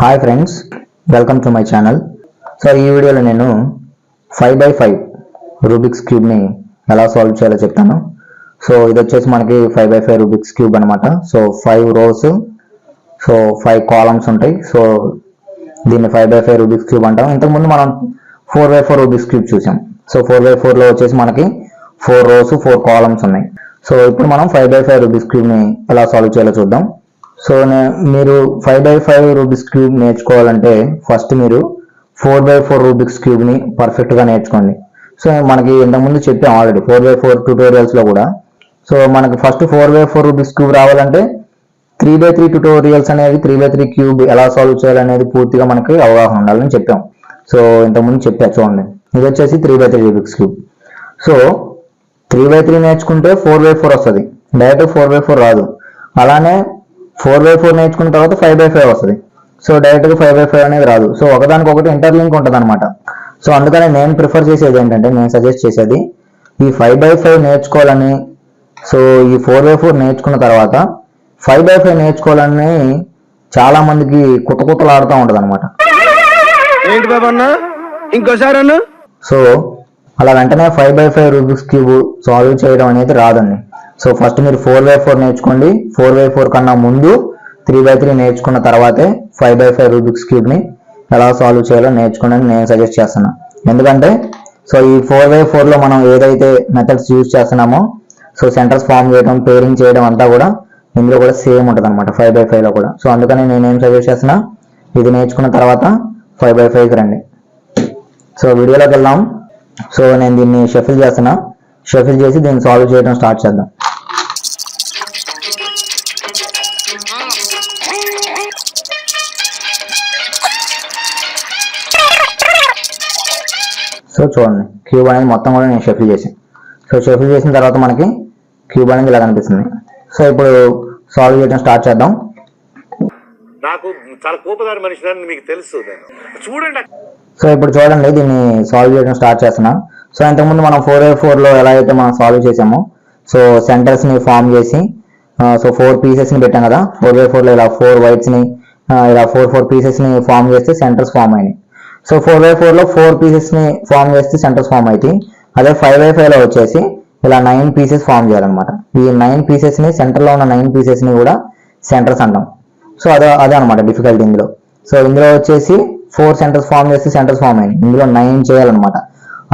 Hi friends welcome to my channel so ఈ వీడియోలో నేను ఫైవ్ బై ఫైవ్ రూబిక్స్ క్యూబ్ని ఎలా సాల్వ్ చేయాలో చెప్తాను. సో ఇది వచ్చేసి మనకి five by five Rubik's cube అనమాట so five rows so five columns ఉంటాయి. సో దీన్ని five by five Rubik's cube అంటాం. ఇంతకుముందు మనం four by four Rubik's cube చూసాం. సో ఫోర్ బై ఫోర్లో వచ్చేసి మనకి ఫోర్ రోస్ ఫోర్ కాలమ్స్ ఉన్నాయి. సో ఇప్పుడు మనం ఫైవ్ బై ఫైవ్ రూబిక్స్ క్యూబ్ని ఎలా సాల్వ్ చేయాలో చూద్దాం. సో మీరు five by five Rubik's cube నేర్చుకోవాలంటే ఫస్ట్ మీరు ఫోర్ బై ఫోర్ రూబిక్స్ క్యూబ్ని పర్ఫెక్ట్గా నేర్చుకోండి. సో మనకి ఇంతకుముందు చెప్పాం ఆల్రెడీ ఫోర్ బై ఫోర్ ట్యూటోరియల్స్లో కూడా. సో మనకి first four by four Rubik's cube రావాలంటే త్రీ బై త్రీ ట్యూటోరియల్స్ అనేది త్రీ బై త్రీ క్యూబ్ ఎలా సాల్వ్ చేయాలనేది పూర్తిగా మనకి అవగాహన ఉండాలని చెప్పాం. సో ఇంతకుముందు చెప్పా చూడండి. ఇది వచ్చేసి three by three Rubik's cube so three by three నేర్చుకుంటే ఫోర్ బై ఫోర్ వస్తుంది. డైరెక్ట్ ఫోర్ బై ఫోర్ రాదు. అలానే ఫోర్ బై ఫోర్ నేర్చుకున్న తర్వాత ఫైవ్ బై ఫైవ్ వస్తుంది. సో డైరెక్ట్గా ఫైవ్ బై ఫైవ్ అనేది రాదు. సో ఒకదానికి ఒకటి ఇంటర్లింక్ ఉంటుంది అనమాట సో అందుకని నేను ప్రిఫర్ చేసేది ఏంటంటే నేను సజెస్ట్ చేసేది ఈ ఫైవ్ బై ఫైవ్ నేర్చుకోవాలని. సో ఈ ఫోర్ బై ఫోర్ నేర్చుకున్న తర్వాత ఫైవ్ బై ఫైవ్ నేర్చుకోవాలని చాలా మందికి కుత కుతలాడుతూ ఉంటుంది అనమాట ఇంకోసారి సో అలా వెంటనే five by five Rubik's cube solve చేయడం అనేది రాదండి. సో ఫస్ట్ మీరు ఫోర్ బై ఫోర్ నేర్చుకోండి. ఫోర్ బై ఫోర్ కన్నా ముందు త్రీ బై త్రీ నేర్చుకున్న తర్వాతే ఫైవ్ బై ఫైవ్ రూబిక్స్ క్యూబ్ని ఎలా సాల్వ్ చేయాలో నేర్చుకోండి నేను సజెస్ట్ చేస్తున్నా. ఎందుకంటే సో ఈ ఫోర్ బై ఫోర్లో మనం ఏదైతే మెథడ్స్ యూజ్ చేస్తున్నామో సో సెంటర్స్ ఫామ్ చేయడం పేరింగ్ చేయడం అంతా కూడా ఇందులో కూడా సేమ్ ఉంటుంది అనమాట ఫైవ్ బై ఫైవ్లో కూడా. సో అందుకని నేను ఏం సజెస్ట్ చేస్తున్నా ఇది నేర్చుకున్న తర్వాత ఫైవ్ బై ఫైవ్కి రండి. సో వీడియోలోకి వెళ్దాం. సో నేను దీన్ని షఫిల్ చేస్తున్నా. షఫిల్ చేసి దీన్ని సాల్వ్ చేయడం స్టార్ట్ చేద్దాం. సో చూడండి క్యూబ్ అనేది మొత్తం కూడా నేను షఫిల్ చేసాను సో షఫిల్ చేసిన తర్వాత మనకి క్యూబ్ అనేది ఇలా కనిపిస్తుంది. సో ఇప్పుడు సాల్వ్ చేయడం స్టార్ట్ చేద్దాం. నాకు చాలా కోపదారి మనిషిని మీకు తెలుసు చూడండి. సో ఇప్పుడు చూడండి దీన్ని సాల్వ్ చేయడం స్టార్ట్ చేస్తున్నా. సో ఇంతకుముందు మనం ఫోర్ ఏ ఫోర్లో ఎలా అయితే మనం సాల్వ్ చేసామో సో సెంటర్స్ని ఫామ్ చేసి సో ఫోర్ పీసెస్ని పెట్టాం కదా. ఫోర్ బై ఫోర్లో ఇలా ఫోర్ వైట్స్ని ఇలా ఫోర్ ఫోర్ పీసెస్ని ఫామ్ చేస్తే సెంటర్స్ ఫామ్ అయినాయి. సో ఫోర్ బై ఫోర్లో ఫోర్ పీసెస్ని ఫామ్ చేస్తే సెంటర్స్ ఫామ్ అవుతాయి. అదే ఫైవ్ బై ఫైవ్లో వచ్చేసి ఇలా నైన్ పీసెస్ ఫామ్ చేయాలన్నమాట. ఈ నైన్ పీసెస్ని సెంటర్లో ఉన్న నైన్ పీసెస్ని కూడా సెంటర్స్ అంటాం. సో అదే అదే అనమాట డిఫికల్టీ ఇందులో. సో ఇందులో వచ్చేసి ఫోర్ సెంటర్స్ ఫామ్ చేస్తే సెంటర్స్ ఫామ్ అయింది ఇందులో నైన్ చేయాలన్నమాట.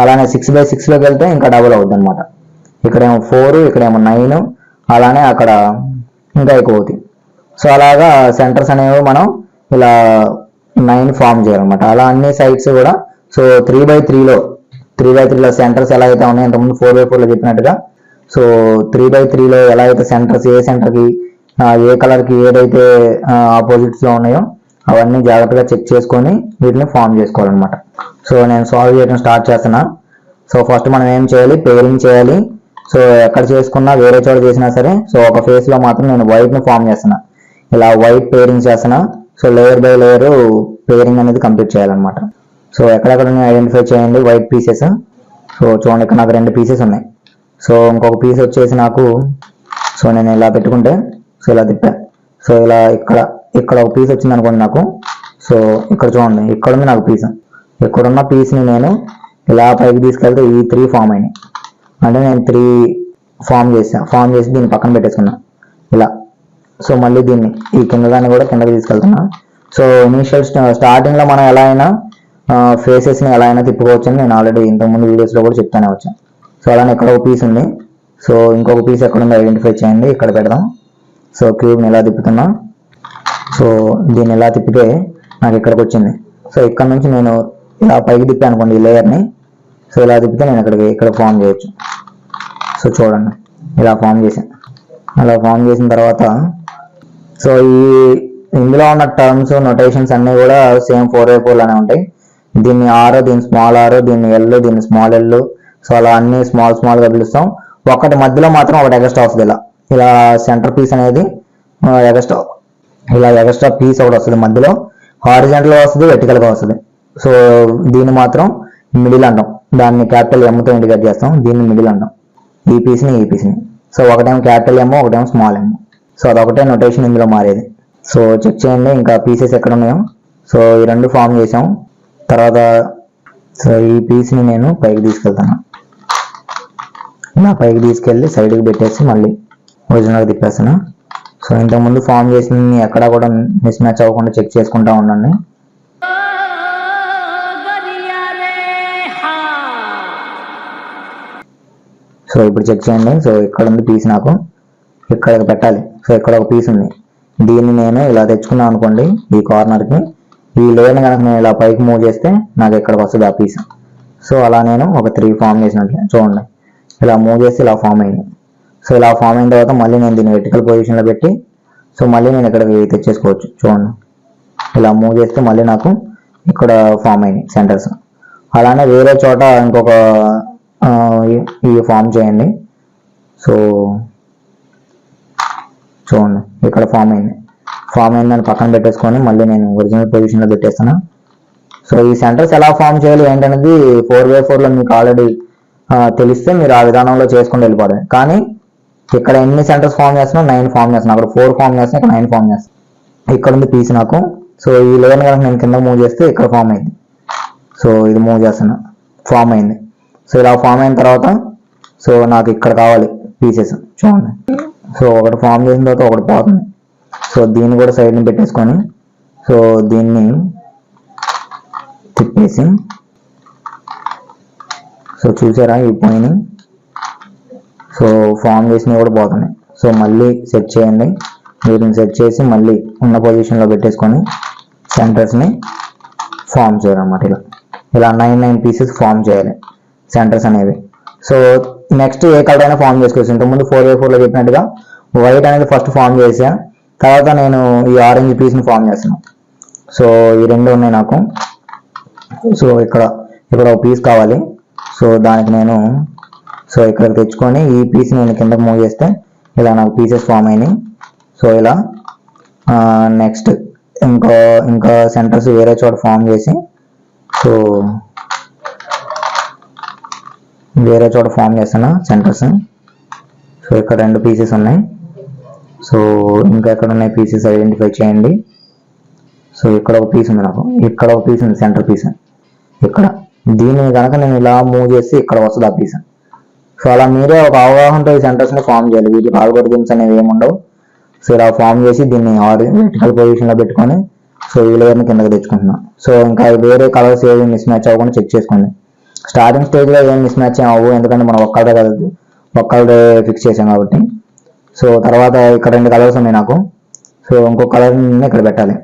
అలానే సిక్స్ బై సిక్స్లోకి వెళ్తే ఇంకా డబుల్ అవుతుంది అనమాట ఇక్కడేమో ఫోర్ ఇక్కడేమో నైన్ అలానే అక్కడ ఇంకా ఎక్కువ అవుతాయి. సో అలాగా సెంటర్స్ అనేవి మనం ఇలా నైన్ ఫామ్ చేయాలన్నమాట. అలా అన్ని సైడ్స్ కూడా సో త్రీ బై త్రీలో త్రీ బై త్రీలో సెంటర్స్ ఎలా అయితే ఉన్నాయో ఇంతకుముందు ఫోర్ బై ఫోర్లో చెప్పినట్టుగా సో త్రీ బై త్రీలో ఎలా అయితే సెంటర్స్ ఏ సెంటర్కి ఏ కలర్కి ఏదైతే ఆపోజిట్స్లో ఉన్నాయో అవన్నీ జాగ్రత్తగా చెక్ చేసుకొని వీటిని ఫామ్ చేసుకోవాలన్నమాట. సో నేను సాల్వ్ చేయడం స్టార్ట్ చేస్తున్నా. సో ఫస్ట్ మనం ఏం చేయాలి? పేరింగ్ చేయాలి. సో ఎక్కడ చేసుకున్నా వేరే చోట చేసినా సరే సో ఒక ఫేస్లో మాత్రం నేను వైట్ని ఫామ్ చేస్తున్నా. ఇలా వైట్ పేరింగ్ చేస్తున్నా. So layer by layer pairing అనేది కంప్లీట్ చేయాలన్నమాట. సో ఎక్కడెక్కడ ఐడెంటిఫై చేయండి వైట్ పీసెస్ సో చూడండి ఇక్కడ నాకు రెండు పీసెస్ ఉన్నాయి. సో ఇంకొక పీస్ వచ్చేసి నాకు సో నేను ఇలా పెట్టుకుంటే సో ఇలా తిప్పా. సో ఇలా ఇక్కడ ఇక్కడ ఒక పీస్ వచ్చింది అనుకోండి నాకు. సో ఇక్కడ చూడండి ఇక్కడ ఉంది నాకు పీస్ ఇక్కడున్న పీస్ని నేను ఇలా పైకి తీసుకెళ్తే ఈ త్రీ ఫామ్ అయినాయి. అంటే నేను త్రీ ఫామ్ చేసాను ఫామ్ చేసి దీన్ని పక్కన పెట్టేసుకున్నా. ఇలా. సో మళ్ళీ దీన్ని ఈ కింద దాన్ని కూడా కిందకి తీసుకెళ్తున్నా. సో ఇనీషియల్ స్టార్టింగ్లో మనం ఎలా అయినా ఫేసెస్ని ఎలా అయినా తిప్పుకోవచ్చు అని నేను ఆల్రెడీ ఇంతకుముందు వీడియోస్లో కూడా చెప్తానే వచ్చాను సో అలానే ఇక్కడ ఒక పీస్ ఉంది. సో ఇంకొక పీస్ ఎక్కడుందో ఐడెంటిఫై చేయండి ఇక్కడ పెడదాం. సో క్యూబ్ని ఎలా తిప్పుతున్నా. సో దీన్ని ఎలా తిప్పితే నాకు ఇక్కడికి వచ్చింది. సో ఇక్కడ నుంచి నేను ఇలా పైకి తిప్పి అనుకోండి ఈ లేయర్ని సో ఇలా తిప్పితే నేను ఇక్కడికి ఇక్కడ ఫామ్ చేయొచ్చు. సో చూడండి ఇలా ఫామ్ చేశాను అలా ఫామ్ చేసిన తర్వాత సో ఈ ఇందులో ఉన్న టర్మ్స్ నొటేషన్స్ అన్నీ కూడా సేమ్ ఫోర్ ఏ ఫోర్ లానే ఉంటాయి. దీన్ని ఆర్ దీన్ని స్మాల్ ఆర్ దీన్ని ఎల్ దీన్ని స్మాల్ ఎల్ సో అలా అన్ని స్మాల్ స్మాల్గా పిలుస్తాం. ఒకటి మధ్యలో మాత్రం ఒకటి ఎగస్ట్రా వస్తుంది ఇలా. ఇలా సెంటర్ పీస్ అనేది ఎగస్ట్రా ఇలా ఎగస్ట్రా పీస్ ఒకటి వస్తుంది మధ్యలో. హారిజెంటల్ వస్తుంది vertical గా వస్తుంది. సో దీన్ని మాత్రం మిడిల్ అంటాం. దాన్ని క్యాపిటల్ ఎమ్తో ఇండికేట్ చేస్తాం. దీన్ని మిడిల్ అంటాం. ఈ పీస్ని ఈ పీస్ని సో ఒకటేమో క్యాపిటల్ ఎమ్ ఒకటేమో స్మాల్ ఎమ్ సో అదొకటే నొటేషన్ ఇందులో మారేది. సో చెక్ చేయండి ఇంకా పీసెస్ ఎక్కడ ఉన్నాయో సో ఈ రెండు ఫామ్ చేసాం తర్వాత సో ఈ పీస్ని నేను పైకి తీసుకెళ్తాను. ఇలా పైకి తీసుకెళ్ళి సైడ్కి పెట్టేసి మళ్ళీ ఒరిజినల్గా తిప్పేస్తాను. సో ఇంతకుముందు ఫామ్ చేసిన ఎక్కడా కూడా మిస్ మ్యాచ్ అవ్వకుండా చెక్ చేసుకుంటా ఉండండి. సో ఇప్పుడు చెక్ చేయండి. సో ఇక్కడ ఉంది పీస్ నాకు? ఇక్కడ పెట్టాలి. సో ఇక్కడ ఒక పీస్ ఉంది. దీన్ని నేను ఇలా తెచ్చుకున్నాను అనుకోండి ఈ కార్నర్కి ఈ లేయర్ని కనుక నేను ఇలా పైకి మూవ్ చేస్తే నాకు ఇక్కడికి వస్తుంది ఆ పీస్ సో అలా నేను ఒక త్రీ ఫామ్ చేసినట్లే చూడండి. ఇలా మూవ్ చేస్తే ఇలా ఫామ్ అయింది. సో ఇలా ఫామ్ అయిన తర్వాత మళ్ళీ నేను దీన్ని వెర్టికల్ పొజిషన్లో పెట్టి సో మళ్ళీ నేను ఇక్కడికి తెచ్చేసుకోవచ్చు. చూడండి. ఇలా మూవ్ చేస్తే మళ్ళీ నాకు ఇక్కడ ఫామ్ అయినాయి సెంటర్స్ అలానే వేరే చోట ఇంకొక ఈ ఫామ్ చేయండి. సో చూడండి ఇక్కడ ఫామ్ అయింది. ఫామ్ అయిందని పక్కన పెట్టేసుకొని మళ్ళీ నేను ఒరిజినల్ పొజిషన్లో పెట్టేస్తాను. సో ఈ సెంటర్స్ ఎలా ఫామ్ చేయాలి ఏంటనేది ఫోర్ బై ఫోర్లో మీకు ఆల్రెడీ తెలిస్తే మీరు ఆ విధానంలో చేసుకుంటూ వెళ్ళిపోవడం కానీ ఇక్కడ ఎన్ని సెంటర్స్ ఫామ్ చేస్తున్నా నైన్ ఫామ్ చేస్తున్నా. అక్కడ ఫోర్ ఫామ్ చేస్తున్నా ఇక్కడ నైన్ ఫామ్ చేస్తాను ఇక్కడ ఉంది పీస్ నాకు. సో ఈ లెవెన్ కనుక నేను కింద మూవ్ చేస్తే ఇక్కడ ఫామ్ అయింది. సో ఇది మూవ్ చేస్తున్నా. ఫామ్ అయింది. సో ఇలా ఫామ్ అయిన తర్వాత సో నాకు ఇక్కడ కావాలి పీసెస్ చూడండి. సో ఒకటి ఫామ్ చేసిన తర్వాత ఒకటి పోతుంది. సో దీన్ని కూడా సైడ్ని పెట్టేసుకొని సో దీన్ని తిప్పేసి సో చూసారా ఈ పోయినాయి సో ఫామ్ చేసినవి కూడా పోతున్నాయి. సో మళ్ళీ సెట్ చేయండి. వీటిని సెట్ చేసి మళ్ళీ ఉన్న పొజిషన్లో పెట్టేసుకొని సెంటర్స్ని ఫామ్ చేయాలన్నమాట ఇలా. ఇలా నైన్ నైన్ పీసెస్ ఫామ్ చేయాలి. సెంటర్స్ అనేవి. సో నెక్స్ట్ ఏ కలర్ అయినా ఫామ్ చేసుకోవచ్చు. ఇంతకుముందు ఫోర్ ఏ ఫోర్లో చెప్పినట్టుగా వైట్ అనేది ఫస్ట్ ఫామ్ చేసా. తర్వాత నేను ఈ ఆరెంజ్ పీస్ని ఫామ్ చేస్తున్నాను సో ఈ రెండు ఉన్నాయి నాకు. సో ఇక్కడ ఇక్కడ ఒక పీస్ కావాలి. సో దానికి నేను సో ఇక్కడికి తెచ్చుకొని ఈ పీస్ నేను కిందకి మూవ్ చేస్తే ఇలా నాకు పీసెస్ ఫామ్ అయినాయి. సో ఇలా నెక్స్ట్ ఇంకో ఇంకా సెంటర్స్ వేరే చోట ఫామ్ చేసి సో వేరే చోట ఫామ్ చేస్తున్నా సెంటర్స్ సో ఇక్కడ రెండు పీసెస్ ఉన్నాయి. సో ఇంకా ఎక్కడ ఉన్నాయి పీసెస్ ఐడెంటిఫై చేయండి. సో ఇక్కడ ఒక పీస్ ఉంది నాకు. ఇక్కడ ఒక పీస్ ఉంది సెంటర్ పీస్ ఇక్కడ. దీన్ని కనుక నేను ఇలా మూవ్ చేసి ఇక్కడ వస్తుంది ఆ పీస్ సో అలా మీరే ఒక అవగాహనతో ఈ సెంటర్స్ని ఫామ్ చేయాలి. వీటికి ఆల్గోరిథమ్స్ అనేవి ఏమి ఉండవు. సో ఇలా ఫామ్ చేసి దీన్ని వెర్టికల్ పొజిషన్లో పెట్టుకొని సో ఈ లేయర్ని కిందకి తెచ్చుకుంటున్నాను సో ఇంకా వేరే కలర్స్ ఏవి మిస్ మ్యాచ్ అవ్వకుండా చెక్ చేసుకోండి. స్టార్టింగ్ స్టేజ్లో ఏం మిస్ మ్యాచ్ ఏం అవ్వవు. ఎందుకంటే మనం ఒక్కళ్ళదే కలదు ఒక్కళ్ళదే ఫిక్స్ చేసాం కాబట్టి. సో తర్వాత ఇక్కడ రెండు కలర్స్ ఉన్నాయి నాకు. సో ఇంకో కలర్ని ఇక్కడ పెట్టాలి.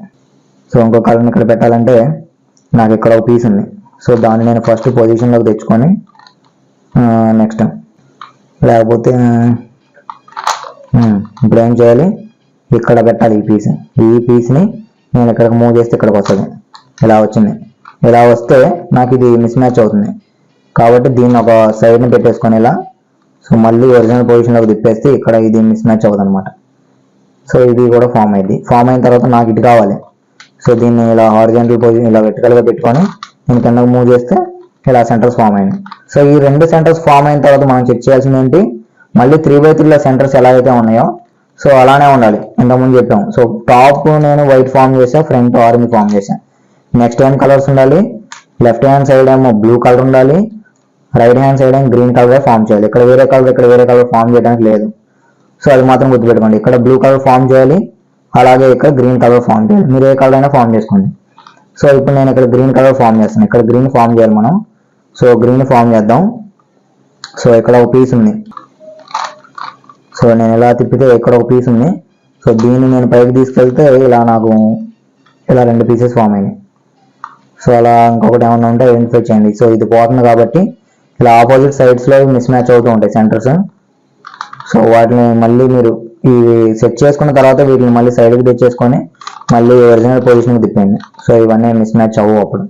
సో ఇంకో కలర్ని ఇక్కడ పెట్టాలంటే నాకు ఇక్కడ ఒక పీస్ ఉంది. సో దాన్ని నేను ఫస్ట్ పొజిషన్లోకి తెచ్చుకొని నెక్స్ట్ లేకపోతే ఇప్పుడు ఏం చేయాలి? ఇక్కడ పెట్టాలి ఈ పీస్ ఈ పీస్ని నేను ఇక్కడికి మూవ్ చేస్తే ఇక్కడికి వస్తుంది. ఇలా వచ్చింది. ఇలా వస్తే నాకు ఇది మిస్ మ్యాచ్ అవుతుంది. కాబట్టి దీన్ని ఒక సైడ్ని పెట్టేసుకొని ఇలా సో మళ్ళీ ఒరిజినల్ పొజిషన్లోకి తిప్పేస్తే ఇక్కడ ఇది మిస్ మ్యాచ్ అవుతుంది అనమాట సో ఇది కూడా ఫామ్ అయింది. ఫామ్ అయిన తర్వాత నాకు ఇటు కావాలి. సో దీన్ని ఇలా హారిజెంటల్ పొజిషన్ ఇలా వెర్టికల్గా పెట్టుకొని నేను కిందకు మూవ్ చేస్తే ఇలా సెంటర్స్ ఫామ్ అయినాయి. సో ఈ రెండు సెంటర్స్ ఫామ్ అయిన తర్వాత మనం చెక్ చేయాల్సింది ఏంటి? మళ్ళీ త్రీ బై త్రీలో సెంటర్స్ ఎలా అయితే ఉన్నాయో సో అలానే ఉండాలి. ఇంతకుముందు చెప్పాం. సో టాప్ నేను వైట్ ఫామ్ చేసా ఫ్రంట్ ఆరెంజ్ ఫామ్ చేశాను నెక్స్ట్ ఏం కలర్స్ ఉండాలి? లెఫ్ట్ హ్యాండ్ సైడ్ ఏమో బ్లూ కలర్ ఉండాలి. Right hand side and green colour form చేయాలి. ఇక్కడ వేరే కలర్ ఇక్కడ వేరే కలర్ ఫామ్ చేయడానికి లేదు. సో అది మాత్రం గుర్తుపెట్టుకోండి. ఇక్కడ బ్లూ కలర్ ఫామ్ చేయాలి. అలాగే ఇక్కడ గ్రీన్ కలర్ ఫామ్ చేయాలి. మీరు ఏ కలర్ అయినా ఫామ్ చేసుకోండి. సో ఇప్పుడు నేను ఇక్కడ గ్రీన్ కలర్ ఫామ్ చేస్తాను. ఇక్కడ గ్రీన్ ఫామ్ చేయాలి మనం. సో గ్రీన్ ఫామ్ చేద్దాం. సో ఇక్కడ ఒక పీస్ ఉంది. సో నేను ఇలా తిప్పితే ఇక్కడ ఒక పీస్ ఉంది. సో దీన్ని నేను పైకి తీసుకెళ్తే ఇలా నాకు ఇలా రెండు పీసెస్ ఫామ్ అయినాయి. సో అలా ఇంకొకటి ఏమన్నా ఉంటే ఐడెంటిఫై చేయండి. సో ఇది పోతుంది కాబట్టి ఇలా ఆపోజిట్ సైడ్స్లో మిస్ మ్యాచ్ అవుతూ ఉంటాయి సెంటర్స్ సో వాటిని మళ్ళీ మీరు ఇవి సెట్ చేసుకున్న తర్వాత వీటిని మళ్ళీ సైడ్కి తెచ్చేసుకొని మళ్ళీ ఒరిజినల్ పొజిషన్కి తిప్పండి సో ఇవన్నీ మిస్ మ్యాచ్ అవ్వవు అప్పుడు.